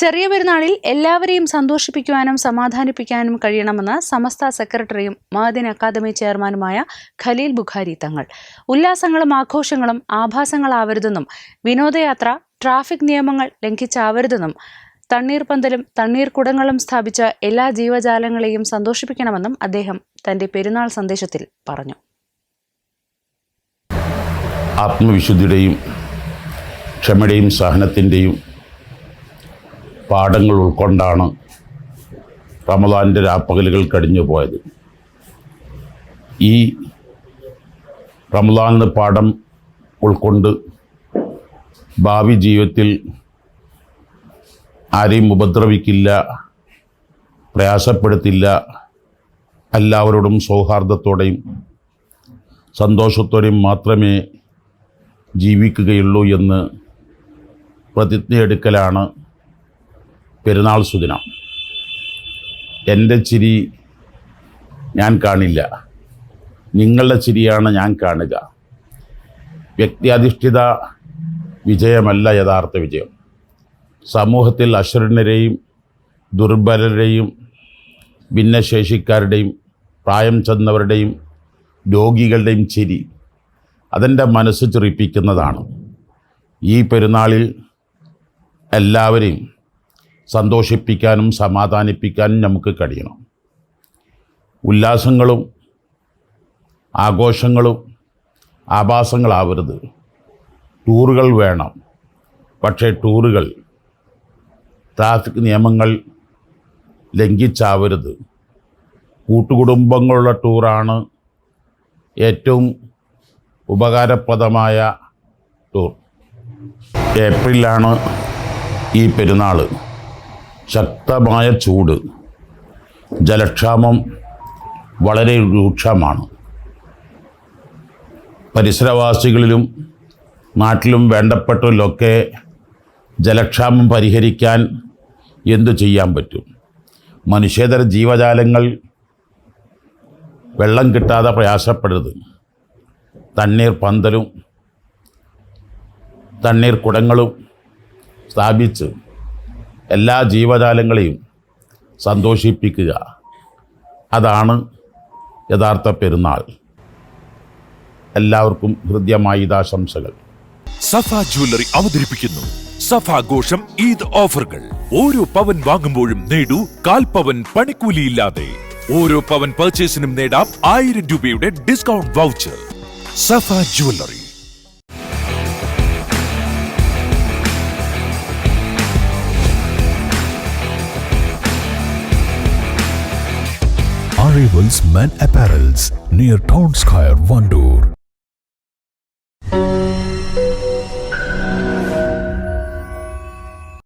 ചെറിയ പെരുന്നാളിൽ എല്ലാവരെയും സന്തോഷിപ്പിക്കുവാനും സമാധാനിപ്പിക്കാനും കഴിയണമെന്ന് സമസ്ത സെക്രട്ടറിയും മഹദിൻ അക്കാദമി ചെയർമാനുമായ ഖലീൽ ബുഖാരി തങ്ങൾ. ഉല്ലാസങ്ങളും ആഘോഷങ്ങളും ആഭാസങ്ങളാവരുതെന്നും വിനോദയാത്ര ട്രാഫിക് നിയമങ്ങൾ ലംഘിച്ചാവരുതെന്നും തണ്ണീർപന്തലും തണ്ണീർക്കുടങ്ങളും സ്ഥാപിച്ച എല്ലാ ജീവജാലങ്ങളെയും സന്തോഷിപ്പിക്കണമെന്നും അദ്ദേഹം തന്റെ പെരുന്നാൾ സന്ദേശത്തിൽ പറഞ്ഞു. ആത്മവിശുദ്ധിയുടെയും ക്ഷമയുടെയും സഹനത്തിന്റെയും പാഠങ്ങൾ ഉൾക്കൊണ്ടാണ് റമദാന്റെ രാപ്പകലുകൾ കഴിഞ്ഞു പോയത്. ഈ റമദാനിന് പാഠം ഉൾക്കൊണ്ട് ഭാവി ജീവിതത്തിൽ ആരെയും ഉപദ്രവിക്കില്ല പ്രയാസപ്പെടുത്തില്ല എല്ലാവരോടും സൗഹാർദ്ദത്തോടെയും സന്തോഷത്തോടെയും മാത്രമേ ജീവിക്കുകയുള്ളൂ എന്ന് പ്രതിജ്ഞയെടുക്കലാണ് പെരുന്നാൾ സുദിനം. എന്റെ ചിരി ഞാൻ കാണില്ല. നിങ്ങളുടെ ചിരിയാണ് ഞാൻ കാണുക. വ്യക്തിയധിഷ്ഠിത വിജയമല്ല യഥാർത്ഥ വിജയം. സമൂഹത്തിൽ അശ്വരനരെയും ദുർബലരെയും ഭിന്നശേഷിക്കാരുടെയും പ്രായം ചെന്നവരുടെയും രോഗികളുടെയും ചിരി അതെന്റെ മനസ്സ് ചിറിപ്പിക്കുന്നതാണ്. ഈ പെരുന്നാളിൽ എല്ലാവരെയും സന്തോഷിപ്പിക്കാനും സമാധാനിപ്പിക്കാനും നമുക്ക് കഴിയണം. ഉല്ലാസങ്ങളും ആഘോഷങ്ങളും ആഭാസങ്ങളാവരുത്. ടൂറുകൾ വേണം. പക്ഷേ ടൂറുകൾ ട്രാഫിക് നിയമങ്ങൾ ലംഘിച്ചാവരുത്. കൂട്ടുകുടുംബങ്ങളുള്ള ടൂറാണ് ഏറ്റവും ഉപകാരപ്രദമായ ടൂർ. ഏപ്രിലാണ് ഈ പെരുന്നാൾ ശക്തമായ ചൂട്. ജലക്ഷാമം വളരെ രൂക്ഷമാണ്. പരിസരവാസികളിലും നാട്ടിലും വേണ്ടപ്പെട്ടവരിലൊക്കെ ജലക്ഷാമം പരിഹരിക്കാൻ എന്തു ചെയ്യാൻ പറ്റും? മനുഷ്യേതര ജീവജാലങ്ങൾ വെള്ളം കിട്ടാതെ പ്രയാസപ്പെടരുത് തണ്ണീർ പന്തലും തണ്ണീർ കുടങ്ങളും സ്ഥാപിച്ച് എല്ലാ ജീവജാലങ്ങളെയും സന്തോഷിപ്പിക്കുക. അതാണ് യഥാർത്ഥ പെരുന്നാൾ. എല്ലാവർക്കും ഹൃദ്യമായ ഇതാശംസകൾ സഫ ജ്വല്ലറി അവതരിപ്പിക്കുന്നു. സഫ ആഘോഷം ഈദ് ഓഫറുകൾ. ഓരോ പവൻ വാങ്ങുമ്പോഴും നേടൂ കാൽ പവൻ പണിക്കൂലിയില്ലാതെ. ഓരോ പവൻ പർച്ചേസിനും നേടാം ആയിരം രൂപയുടെ discount voucher Safa jewellery. Arrivals Men Apparels near Town Square, Vandoor.